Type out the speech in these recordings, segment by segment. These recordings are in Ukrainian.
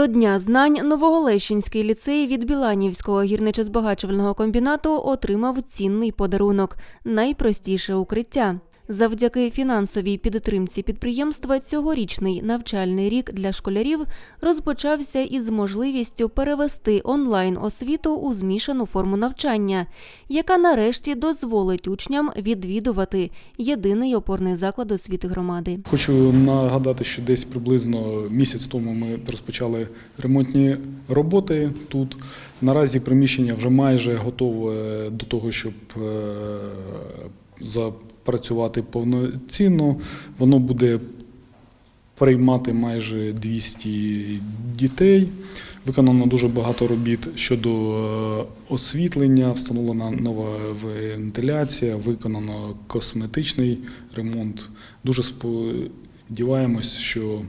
До Дня знань Новоголещенський ліцей від Біланівського гірничо-збагачувального комбінату отримав цінний подарунок найпростіше укриття. Завдяки фінансовій підтримці підприємства цьогорічний навчальний рік для школярів розпочався із можливістю перевести онлайн освіту у змішану форму навчання, яка нарешті дозволить учням відвідувати єдиний опорний заклад освіти громади. Хочу нагадати, що десь приблизно місяць тому ми розпочали ремонтні роботи тут. Наразі приміщення вже майже готове до того, щоб е, запрацювати повноцінно. Воно буде приймати майже 200 дітей. Виконано дуже багато робіт щодо е, освітлення, встановлена нова вентиляція, виконано косметичний ремонт. Дуже сподіваємось, що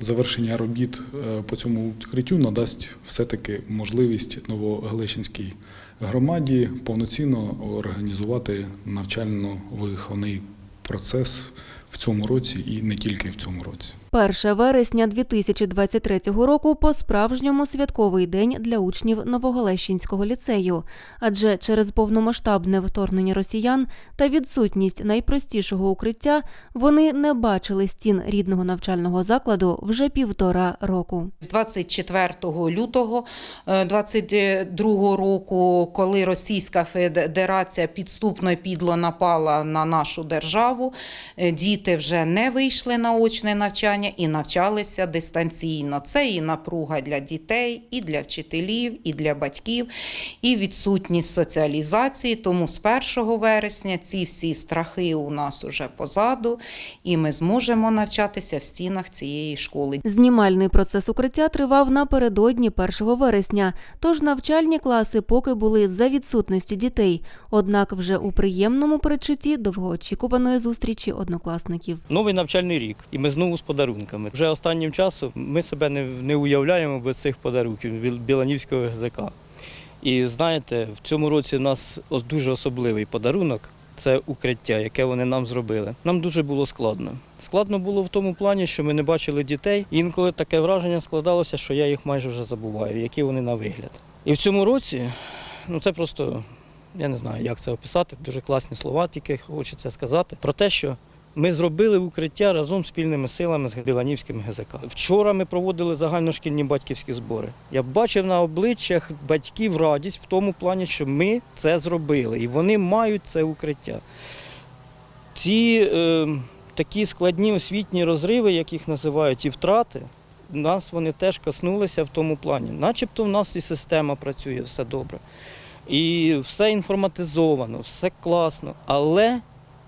завершення робіт е, по цьому укриттю надасть все-таки можливість Новогалещинській громаді повноцінно організувати навчально-виховний процес в цьому році і не тільки в цьому році. 1 вересня 2023 року по-справжньому святковий день для учнів Новоголещинського ліцею, адже через повномасштабне вторгнення росіян та відсутність найпростішого укриття вони не бачили стін рідного навчального закладу вже півтора року. З 24 лютого 2022 року, коли Російська Федерація підступно і підло напала на нашу державу, е, діти вже не вийшли на очне навчання і навчалися дистанційно. Це і напруга для дітей, і для вчителів, і для батьків, і відсутність соціалізації. Тому з 1 вересня ці всі страхи у нас уже позаду, і ми зможемо навчатися в стінах цієї школи. Знімальний процес укриття тривав напередодні 1 вересня, тож навчальні класи поки були за відсутності дітей. Однак вже у приємному передчутті довгоочікуваної зустрічі однокласників. Новий навчальний рік, і ми знову з подарунками. Вже останнім часом ми себе не, не уявляємо без цих подарунків Біл- Біланівського ГЗК. І знаєте, в цьому році у нас дуже особливий подарунок це укриття, яке вони нам зробили. Нам дуже було складно. Складно було в тому плані, що ми не бачили дітей. Інколи таке враження складалося, що я їх майже вже забуваю, які вони на вигляд. І в цьому році, ну це просто, я не знаю, як це описати, дуже класні слова, тільки хочеться сказати про те, що ми зробили укриття разом спільними силами з Біланівським ГЗК. Вчора ми проводили загальношкільні батьківські збори. Я бачив на обличчях батьків радість в тому плані, що ми це зробили, і вони мають це укриття. Ці е, такі складні освітні розриви, як їх називають, і втрати, нас вони теж коснулися в тому плані. Начебто в нас і система працює, все добре. І все інформатизовано, все класно, але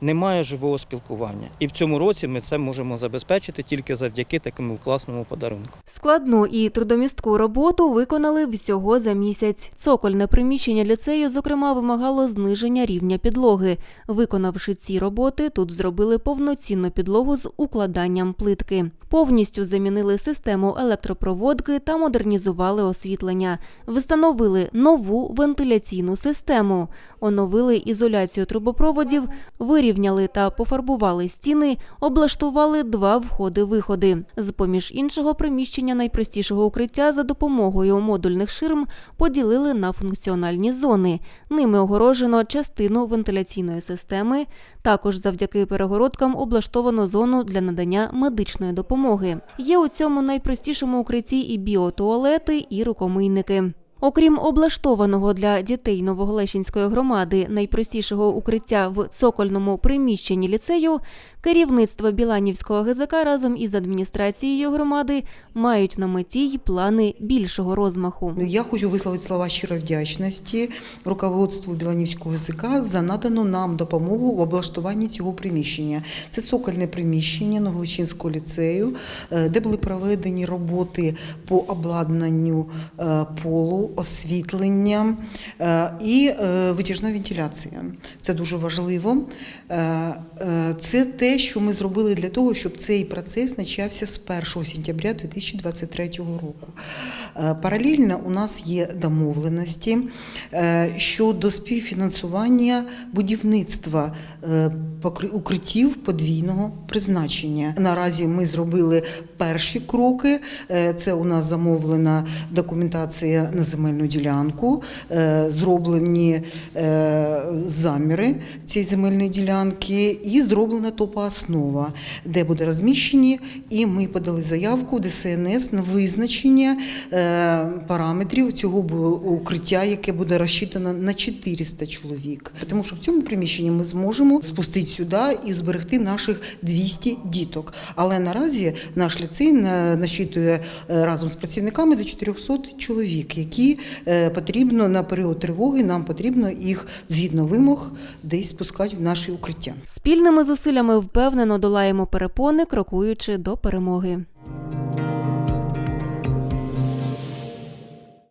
немає живого спілкування. І в цьому році ми це можемо забезпечити тільки завдяки такому класному подарунку. Складну і трудомістку роботу виконали всього за місяць. Цокольне приміщення ліцею, зокрема, вимагало зниження рівня підлоги. Виконавши ці роботи, тут зробили повноцінну підлогу з укладанням плитки. Повністю замінили систему електропроводки та модернізували освітлення. Встановили нову вентиляційну систему, оновили ізоляцію трубопроводів, вирівняли та пофарбували стіни, облаштували два входи-виходи. З поміж іншого приміщення найпростішого укриття за допомогою модульних ширм поділили на функціональні зони. Ними огорожено частину вентиляційної системи. Також завдяки перегородкам облаштовано зону для надання медичної допомоги. Є у цьому найпростішому укритті і біотуалети, і рукомийники. Окрім облаштованого для дітей Новоголещинської громади найпростішого укриття в цокольному приміщенні ліцею, керівництво Біланівського ГЗК разом із адміністрацією громади мають на меті й плани більшого розмаху. Я хочу висловити слова щиро вдячності руководству Біланівського ГЗК за надану нам допомогу в облаштуванні цього приміщення. Це цокольне приміщення Новоличинського ліцею, е, де були проведені роботи по обладнанню е, полу, освітленням е, і е, витяжна вентиляція. Це дуже важливо. Е, Це те, що ми зробили для того, щоб цей процес почався з 1 сентября 2023 року. Паралельно у нас є домовленості щодо співфінансування будівництва укриттів подвійного призначення. Наразі ми зробили перші кроки. Це у нас замовлена документація на земельну ділянку, е, зроблені е, заміри цієї земельної ділянки і зроблена топооснова, де буде розміщені. І ми подали заявку ДСНС на визначення е, параметрів цього укриття, яке буде розчитано на 400 чоловік. Тому що в цьому приміщенні ми зможемо спустити сюди і зберегти наших 200 діток. Але наразі наш ліцей на- насчитує разом з працівниками до 400 чоловік, які е, потрібно на період тривоги. Нам потрібно їх згідно вимог десь спускати в наші укриття. Спільними зусиллями впевнено долаємо перепони, крокуючи до перемоги.